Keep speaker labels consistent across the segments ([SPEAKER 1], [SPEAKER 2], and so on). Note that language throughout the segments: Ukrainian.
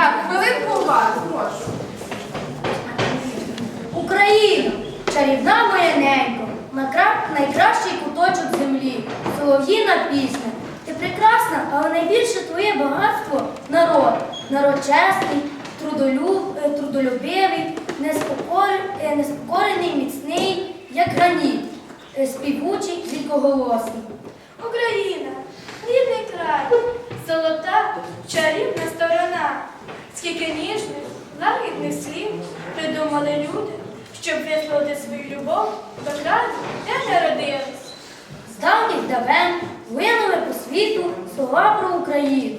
[SPEAKER 1] Так, хвилинку уваги, прошу.
[SPEAKER 2] Україна, чарівна моя ненько, найкращий куточок землі, солов'їна пісня. Ти прекрасна, але найбільше твоє багатство народ. Народ чесний, трудолюб, е, трудолюбивий, неспокор- е, неспокорений, міцний, як граніт, е, співучий, дзвінкоголосний.
[SPEAKER 3] Україна, рідний край, золота, чарівна сторона. Скільки ніжних, лагідних слів придумали люди, щоб висловити свою любов до краю, де народились.
[SPEAKER 2] З давніх давен линули по світу слова про Україну,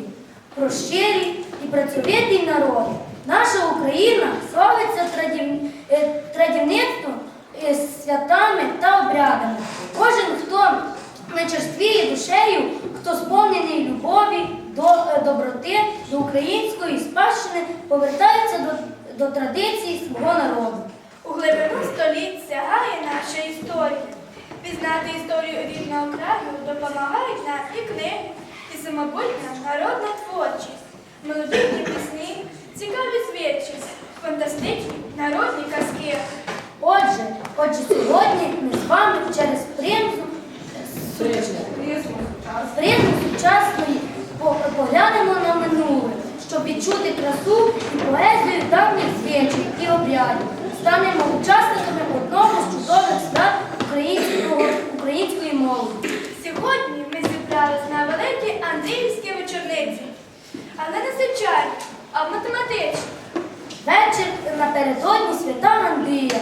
[SPEAKER 2] про щирий і працьовитий народ. Наша Україна славиться е, традівництвом, е, святами та обрядами. Кожен, хто не черствіє душею, хто сповнений любові, до е, доброти, до української спадщини, повертається до, до традицій свого народу.
[SPEAKER 3] У глибину століть сягає наша історія. Пізнати історію рідного краю допомагають нам і книги, і самобутня народна творчість, мелодійні пісні, цікаві звідчість, фантастичні народні казки.
[SPEAKER 2] Отже, отже, сьогодні ми з вами через призму,
[SPEAKER 1] призму
[SPEAKER 2] сучасної поглянемо на минуле, щоб відчути красу і поезію давніх звичаїв і обрядів. Станемо учасниками одного з чудових свят української молоді.
[SPEAKER 3] Сьогодні ми зібрались на великі Андріївські вечорниці. Але не звичайні, а математичні.
[SPEAKER 2] Вечір напередодні свята Андрія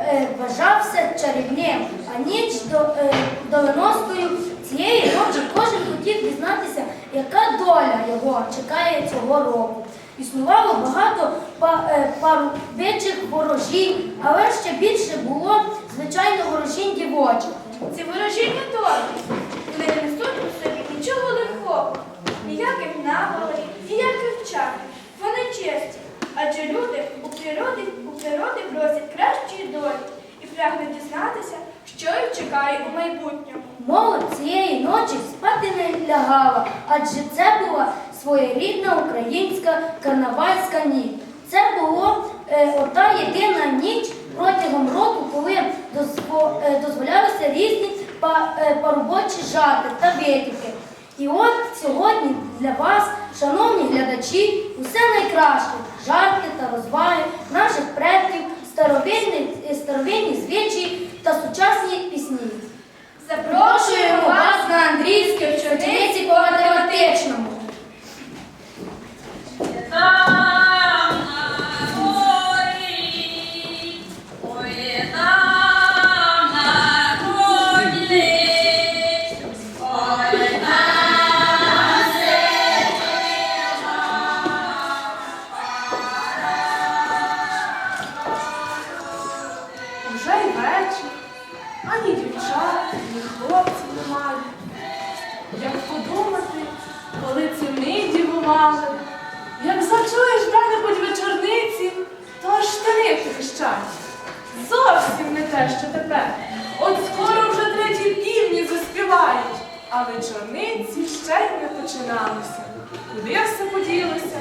[SPEAKER 2] е, вважався чарівним, а ніч до, е, доленосною цієї ночі кожен хотів дізнатися, яка доля його чекає цього року. Існувало багато е, парубичих ворожінь, але ще більше було, звичайно, ворожінь дівочих.
[SPEAKER 3] Ці ворожіння добрі. Вони не несуть у собі нічого лихого, ніяких навалей, ніяких чар. Вони честі, адже люди у природі, у природі просять кращої долі і прагнуть дізнатися, що їх чекає у майбутньому.
[SPEAKER 2] Молодь цієї ночі спати не лягала, адже це була своєрідна українська карнавальська ніч. Це було е, ота єдина ніч протягом року, коли дозво- е, дозволялися різні па, е, парубочі жарти та витівки. І от сьогодні для вас, шановні глядачі, усе найкраще жарти та розваги наших предків, старовинні, звичаї та сучасні пісні.
[SPEAKER 1] Ми як зачуєш де-небудь вечорниці, то аж штани тріщать. Зовсім не те, що тепер. От скоро вже треті півні заспівають, а вечорниці ще й не починалися. Куди все поділося?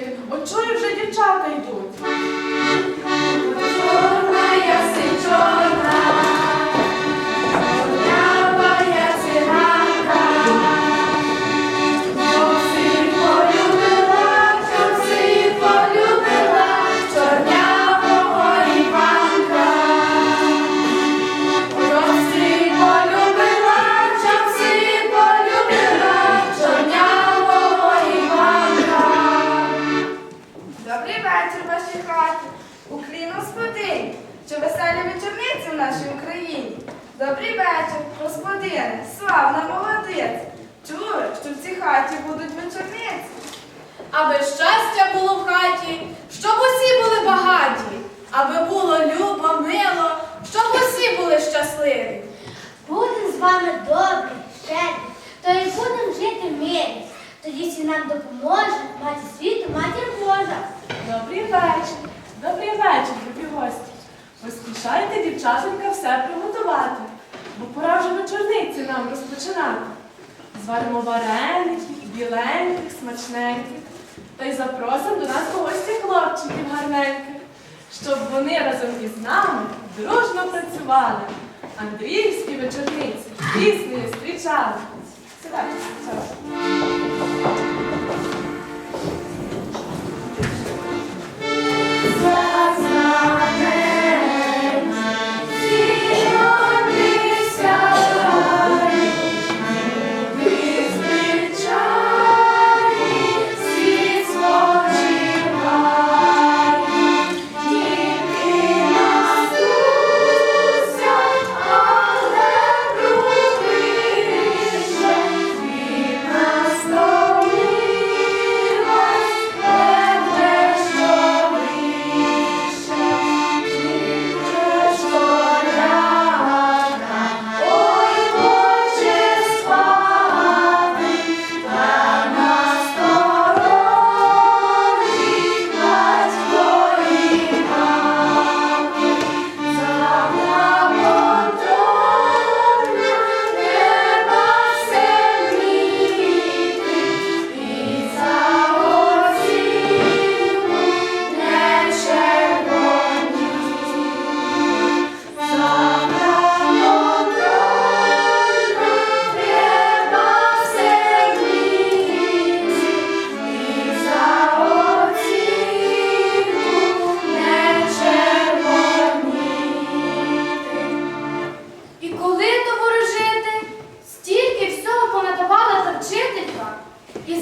[SPEAKER 3] Стіл. От чую, вже дівчата йдуть.
[SPEAKER 4] Вечорниці в нашій Україні. Добрий вечір, господине, славна молодець. Чули, що в цій хаті будуть вечорниці.
[SPEAKER 5] Аби щастя було в хаті, щоб усі були багаті, аби було любо, мило, щоб усі були щасливі.
[SPEAKER 6] Будем з вами добрі, щедрі, то й будемо жити в мирі. Тоді всі нам допоможе мати світу, матір Божа.
[SPEAKER 3] Добрий вечір. Добрий вечір, любі гості. Поспішайте, дівчатонька, все приготувати, бо пора вже вечорниці нам розпочинати. Зваримо вареників, біленьких, смачненьких. Та й запросимо до нас гості хлопчиків гарненьких, щоб вони разом із нами дружно працювали. Андріївські вечорниці піснею зустрічали. Сідайте, сідайте.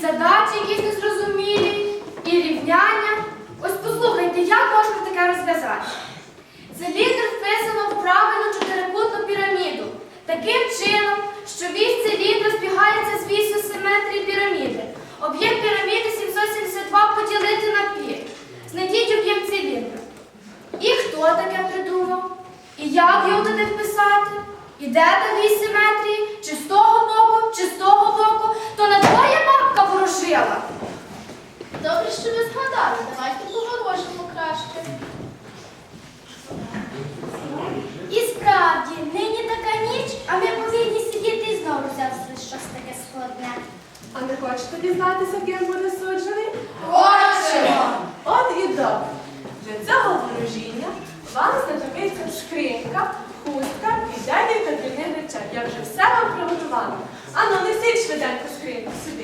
[SPEAKER 1] Задачі якісь незрозумілі, і рівняння. Ось послухайте, як можна таке розв'язати. Це літер вписано в правильну чотирикутну піраміду, таким чином, що вісь циліндра збігається з вісю симетрії піраміди. Об'єм піраміди 772 поділити на пі. Знайдіть об'єм циліндра. І хто таке придумав? І як його туди вписати? І де та вісь симетрії? Чи з того боку, чи з того боку? То на двоє бабка ворожила.
[SPEAKER 7] Добре, що ви згадали, давайте поворожимо краще.
[SPEAKER 6] І справді, нині така ніч, а ми повинні сидіти і знову взяти щось таке складне.
[SPEAKER 3] А не хочете дізнатися, ким буде суджений?
[SPEAKER 1] Хочемо!
[SPEAKER 3] От і добре. Для цього ворожіння вам знадобиться шкринка, хустка і дядя Катерини речей. Я вже все вам приготувала. Ану, несіть швиденько скриньку сюди.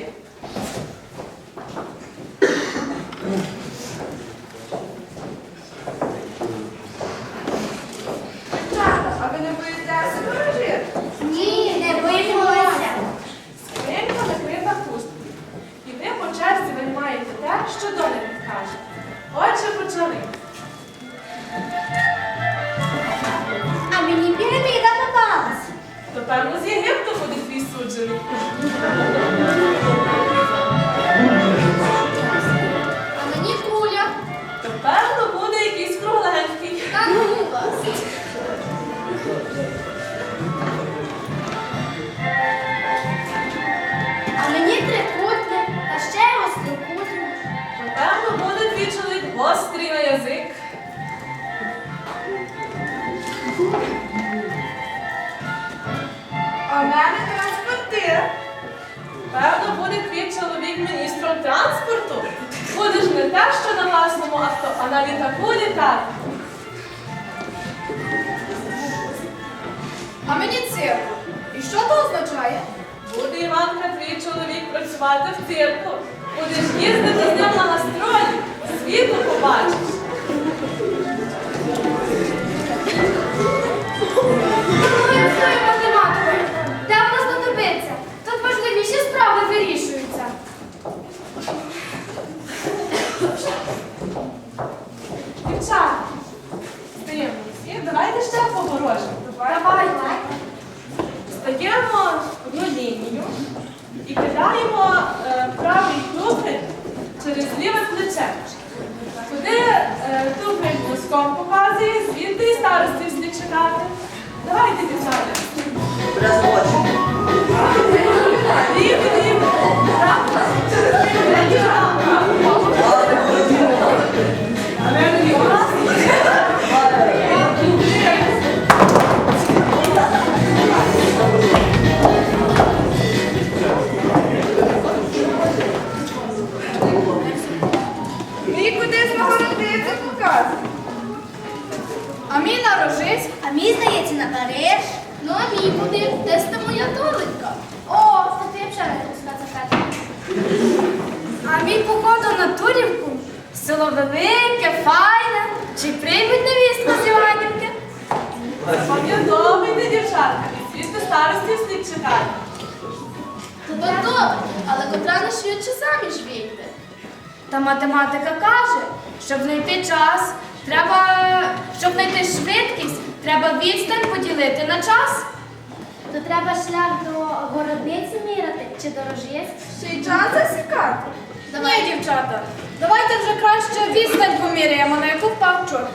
[SPEAKER 3] Те, що
[SPEAKER 1] на власному авто, а на літаку літати.
[SPEAKER 8] А мені цирку. І що то означає?
[SPEAKER 1] Буде Іванка, твій чоловік працювати в цирку. Будеш їздити з ним на гастролі, світу побачиш. І е, правий туфель через ліве плече. Куди е, туфель близьком показує, звідти і старості слід чекати. Давайте, дівчата. Рівно,
[SPEAKER 4] мій
[SPEAKER 8] на рожись.
[SPEAKER 3] А мій, здається, на Париж.
[SPEAKER 7] Ну, а мій буде, десь там моя доленька. О, це ти не сказати.
[SPEAKER 3] А мій походу на Турівку. Село велике, файне. Чи приймуть невістку з Іванівки?
[SPEAKER 1] Пам'ятовуйте, дівчатка, і звідти старості слід чекати.
[SPEAKER 7] То то добре, але котра не швидше заміж вийде.
[SPEAKER 3] Та математика каже, щоб знайти час, треба, щоб знайти швидкість, треба відстань поділити на час.
[SPEAKER 6] То треба шлях до городниці міряти чи до рожєць?
[SPEAKER 4] Ще й час засікати.
[SPEAKER 8] Ні, дівчата. Давайте вже краще відстань поміряємо, на яку впав чорт.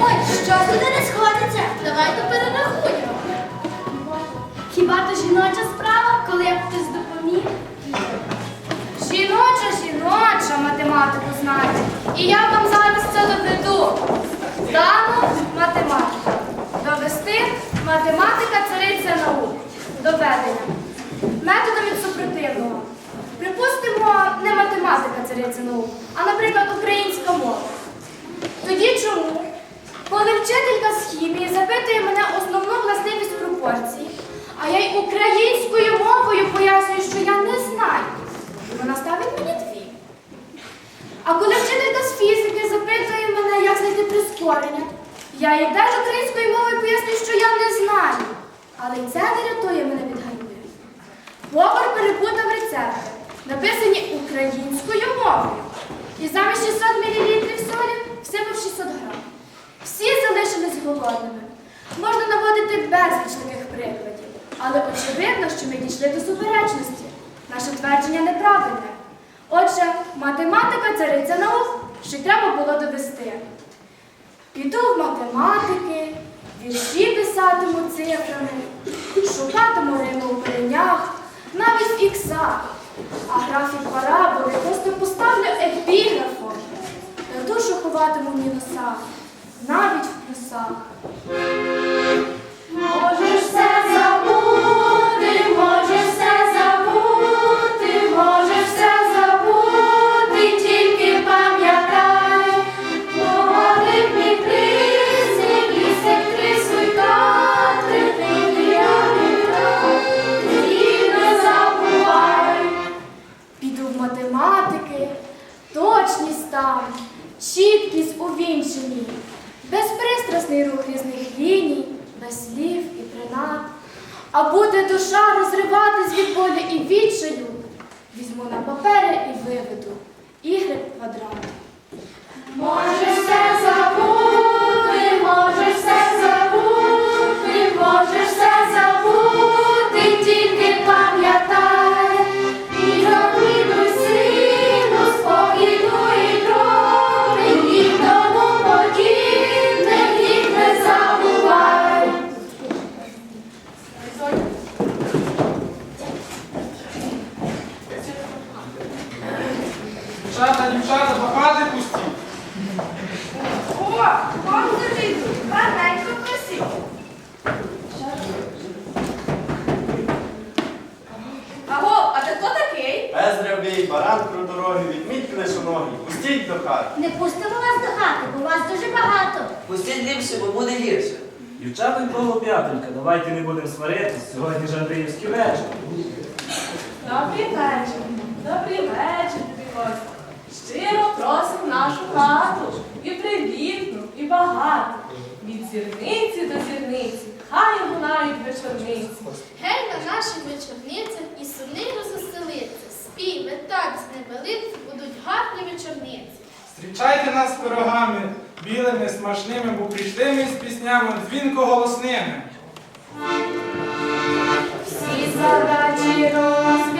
[SPEAKER 3] Ой, що туди не сходиться?
[SPEAKER 7] Давайте перерахуємо.
[SPEAKER 6] Хіба то жіноча справа, коли як хтось допоміг?
[SPEAKER 3] Жіноча, жіноча математику знає. І я вам зараз це доведу. Дану математика. Довести математика цариця наук. Доведення. Методом від супротивного. Припустимо, не математика цариця наук, а, наприклад, українська мова. Тоді чому? Коли вчителька з хімії запитує мене основну властивість пропорції, а я й українською мовою пояснюю, що я не знаю, вона ставить мені дві. А коли вчителька з фізики запитує мене, як знайти прискорення, я їй теж українською мовою пояснюю, що я не знаю. Але й це не рятує мене від ганьби. Повар перепутав рецепти, написані українською мовою. І замість 600 мл солі всипав 600 грам. Всі залишились голодними. Можна наводити безліч таких прикладів, але очевидно, що ми дійшли до суперечності. Наше твердження неправильне. Отже, математика цариця наук, що треба було довести. Піду в математики, вірші писатиму цифрами, шукатиму Риму у коренях, навіть в іксах, а графік параболи просто поставлю епіграфом. Та душу ховатиму в мінусах, навіть в плюсах. Болі візьму на папери і виведу ігри квадрат. Можеш
[SPEAKER 9] Дівчата, дівчата, до пусті.
[SPEAKER 4] О, вам завіду, гарненько просіть.
[SPEAKER 8] Аго, а ти хто такий?
[SPEAKER 10] Безрябий, баран круторогі, відміть лишоногі, пустіть до хати.
[SPEAKER 6] Не пустимо вас до хати, бо вас дуже багато.
[SPEAKER 11] Пустіть ліпше, бо буде гірше.
[SPEAKER 12] Дівчатонько голуб'ятонька, давайте не будемо сваритись. Сьогодні ж Андріївський вечір.
[SPEAKER 1] Добрий вечір, добрий вечір, тобі гості. Щиро просимо нашу хату. І привітну, і багату. Від зірниці до зірниці, хай лунають вечорниці.
[SPEAKER 7] Гей на наших вечорницях і сумний розоселиться. Співи, танці, небелиці будуть гарні вечорниці.
[SPEAKER 9] Зустрічайте нас з пирогами, білими, смачними, бо прийшли ми з піснями дзвінко голосними.
[SPEAKER 3] Всі задачі розв'язані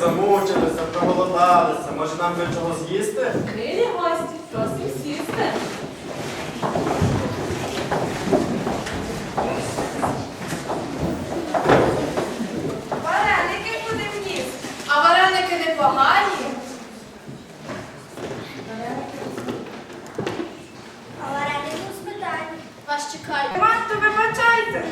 [SPEAKER 10] замучилися, проголодалися. Може нам би чого з'їсти?
[SPEAKER 1] Милі гості, просимо сісти.
[SPEAKER 4] Вареники будемо їсти.
[SPEAKER 13] А вареники непогані.
[SPEAKER 6] А вареники у.
[SPEAKER 7] Вас чекають.
[SPEAKER 4] Манту, вибачайте,